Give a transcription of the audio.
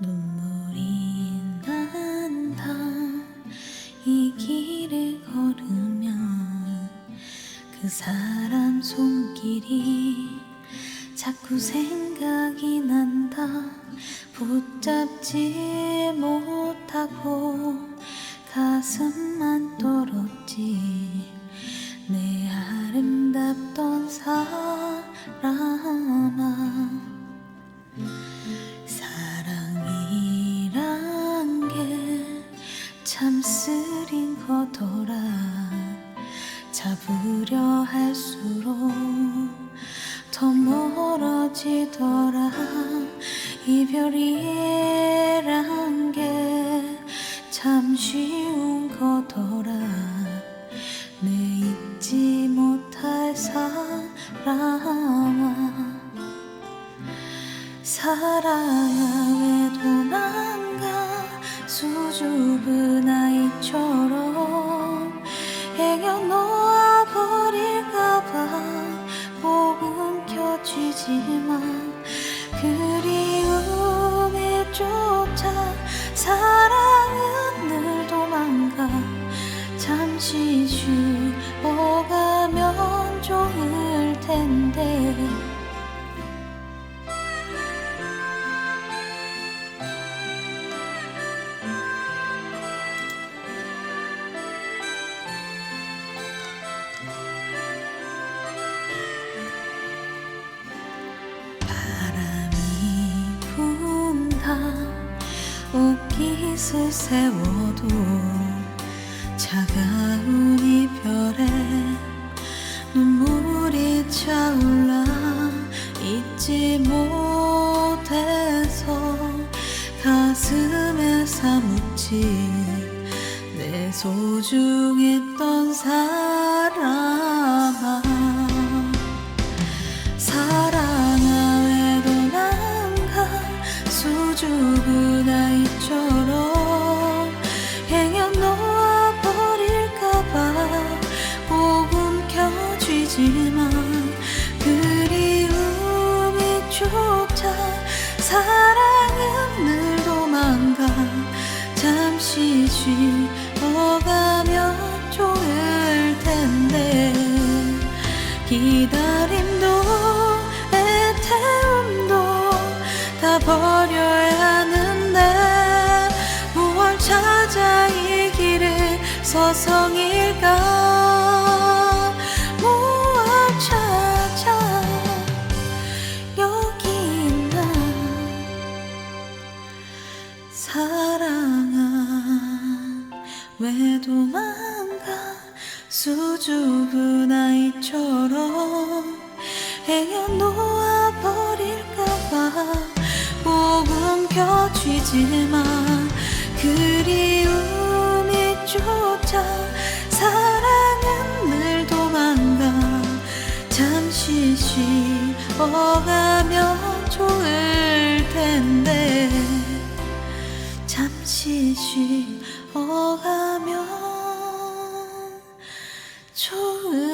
눈물이 난다. 이 길을 걸으면 그 사람 손길이 자꾸 생각이 난다. 붙잡지 못하고 가슴만 떨었지 잡으려 할수록 더 멀어지더라. 이별이란 게 참 쉬운 거더라. 내 잊지 못할 사람아 사랑아 왜 도망가 수줍은 아이처럼 행여 놓 복음 켜지지만 그리움이 쫓아 사랑은 늘 도망가. 잠시 쉬어가면 좋을 텐데 옷깃을 세워도 차가운 이별에 눈물이 차올라 잊지 못해서 가슴에 사묻지 내 소중했던 사람아. 사랑아 왜 도망가 수줍은 사랑은 늘 도망가. 잠시 쉬어가면 좋을 텐데. 기다림도 애태움도 다 버려야 하는데. 무얼 찾아 이 길을 서성일까 사랑아 왜 도망가 수줍은 아이처럼 행여 놓아버릴까봐 복음 켜지지만 그리움이 쫓아 사랑은 늘 도망가 잠시 쉬어가면 쉬어가면 좋은